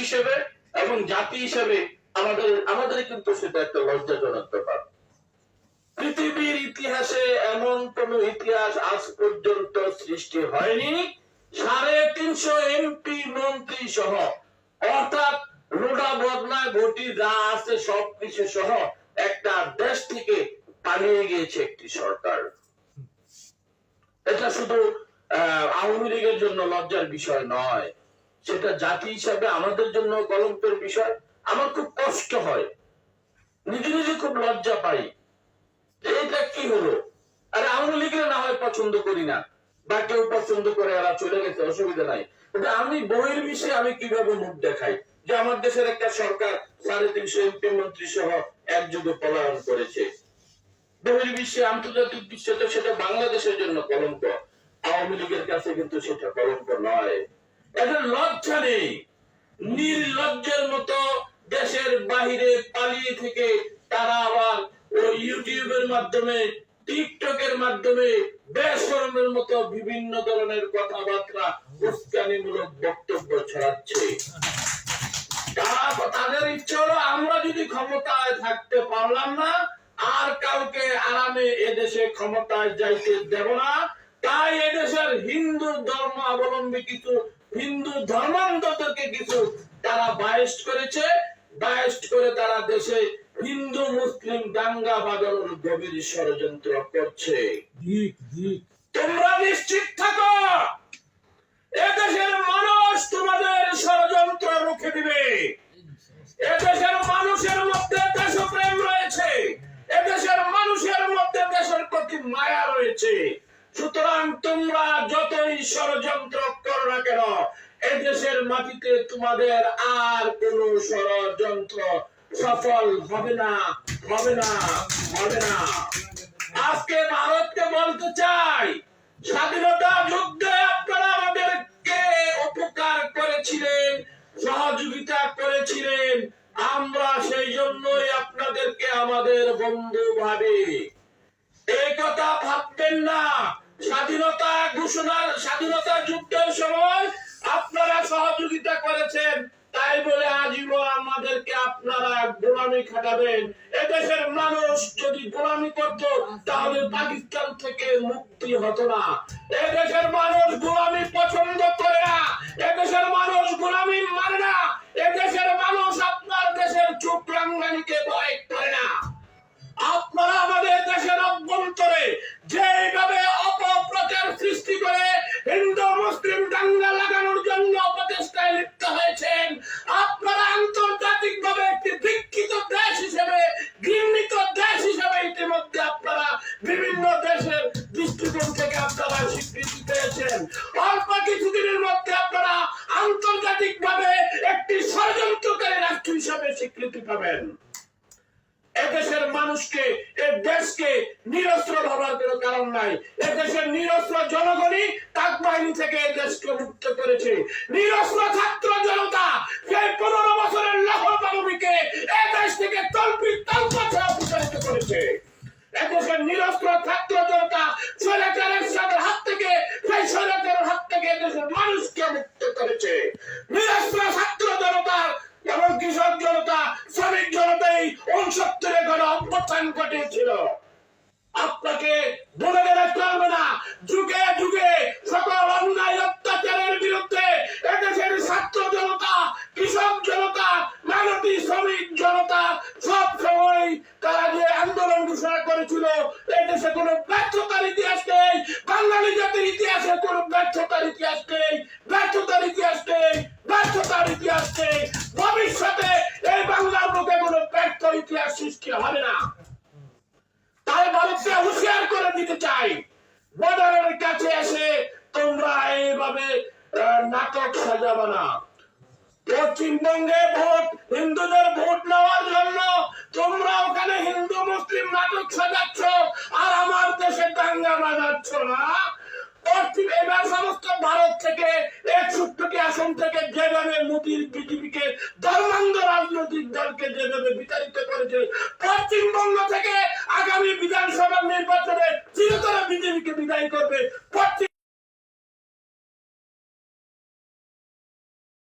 হিসেবে এবং জাতি হিসেবে আমাদের আমাদের কিন্তু সেটা একটা লজ্জাজনক ব্যাপার। পৃথিবীর ইতিহাসে এমন কোন ইতিহাস আজ পর্যন্ত সৃষ্টি হয়নি। সাড়ে তিনশো এমপি মন্ত্রী সহ অর্থাৎ রোডা বদনা ঘটি যা আছে সবকিছু সহ একটা দেশ থেকে পালিয়ে গিয়েছে একটি সরকার। এটা শুধু আহ, আওয়ামী লীগের জন্য লজ্জার বিষয় নয়। সেটা জাতি হিসাবে আমাদের জন্য কলঙ্কের বিষয়। আমার খুব কষ্ট হয়। নিজে নিজে খুব লজ্জা পাই। এটা কি হলো? আরে আওয়ামী লীগের না হয় পছন্দ করি না। বা কেউ পছন্দ করে এরা চলে গেছে, অসুবিধা নাই। কিন্তু আমি বইয়ের বিষয়ে আমি কীভাবে মুখ দেখাই? যে আমার দেশের একটা সরকার, সাড়ে তিনশো এমপি মন্ত্রী সহ একযোগে পলায়ন করেছে। বহির্বিশ্বে আন্তর্জাতিক বিশ্বে তো সেটা বাংলাদেশের জন্য কলঙ্ক। আওয়ামী লীগের কাছে কিন্তু সেটা কলঙ্ক নয়। এদের লজ্জা নেই। নির্লজ্জের মতো দেশের বাহিরে পালিয়ে থেকে তারা আবার ইউটিউবের মাধ্যমে, টিকটকের মাধ্যমে বেসরমের মতো বিভিন্ন ধরনের কথাবার্তা উস্কানিমূলক বক্তব্য ছড়াচ্ছে। তাদের ইচ্ছে হলো আমরা যদি ক্ষমতায় থাকতে পারলাম না, আর কাউকে আরামে এদেশে ক্ষমতায় যাইতে দেব না, তাই এদেশের হিন্দু ধর্ম অবলম্বী কিছু হিন্দু ধর্মান্তরকে কিছু তারা বায়েস্ট করেছে বায়েস্ট করে তারা দেশে হিন্দু মুসলিম দাঙ্গা বাজানোর গভীর ষড়যন্ত্র করছে। তোমরা নিশ্চিত থাকো এদেশের মানুষ তোমাদের ষড়যন্ত্র রুখে দিবে। এদেশের মানুষের মধ্যে দেশপ্রেম রয়েছে এদেশের মানুষের মধ্যে দেশের প্রতি মায়া রয়েছে। সুতরাং তোমরা যতই ষড়যন্ত্র করো না কেন? এদেশের মাটিতে তোমাদের আর কোন ষড়যন্ত্র সফল হবে না হবে না হবে না। আজকে ভারতকে বলতে চাই, স্বাধীনতা যুদ্ধে আপনারা আমাদেরকে উপকার করেছিলেন, সহযোগিতা করেছিলেন। আমরা সেই জন্যই আপনাদেরকে আমাদের বন্ধু ভাবি। এই কথা ভাববেন না। স্বাধীনতা ঘোষণার স্বাধীনতা যুদ্ধের সময় আপনারা সহযোগিতা করেছেন। তাই বলে আজীবন আমাদেরকে আপনারা গোলামি খাটাবেন। এদেশের মানুষ যদি গোলামি করত, তাহলে পাকিস্তান থেকে মুক্তি হতো না। এদেশের মানুষ গোলামি পছন্দ করে না। এদেশের মানুষ গোলামি মানে না। এদেশের মানুষ আপনার দেশের চুপ রাঙ্গানিকে ভয় বিভিন্ন দেশের দৃষ্টিকোণ থেকে আপনারা স্বীকৃতি পেয়েছেন। অল্প কিছুদিনের মধ্যে আপনারা আন্তর্জাতিক ভাবে একটি ষড়যন্ত্রকারী রাষ্ট্র হিসেবে স্বীকৃতি পাবেন। এদেশের মানুষকে, এ দেশকে নিরস্ত্র ভাবার কোনো কারণ নাই। এদেশের নিরস্ত্র জনগণই তাক বাহিনী থেকে দেশকে মুক্ত করেছে। নিরস্ত্র ছাত্র জনতা সেই পনেরো বছরের লহ মানবীকে এ দেশ থেকে তল্পি তল্প প্রচারিত করেছে। এদেশের নিরস্ত্র ছাত্র জনতা হাত থেকে সেই স্বৈরাচারের হাত থেকে এদেশের মানুষকে মুক্ত করেছে। নিরস্ত্র ছাত্র এসে তোমরা এইভাবে নাটক সাজাবে না। পশ্চিমবঙ্গে ভোট, হিন্দুদের ভোট নেওয়ার জন্য তোমরা ওখানে হিন্দু, মুসলিম নাটক সাজাচ্ছ, আর আমার দেশে দাঙ্গা বাজাচ্ছ না। পশ্চিম, এবার সমস্ত ভারত থেকে একষট্টি আসন থেকে যেভাবে মোদীর বিজেপিকে ধর্মান্ধ রাজনৈতিক দলকে যেভাবে বিতাড়িত করেছে, পশ্চিমবঙ্গ থেকে আগামী বিধানসভা নির্বাচনে চিরতরে বিজেপিকে বিদায় করবে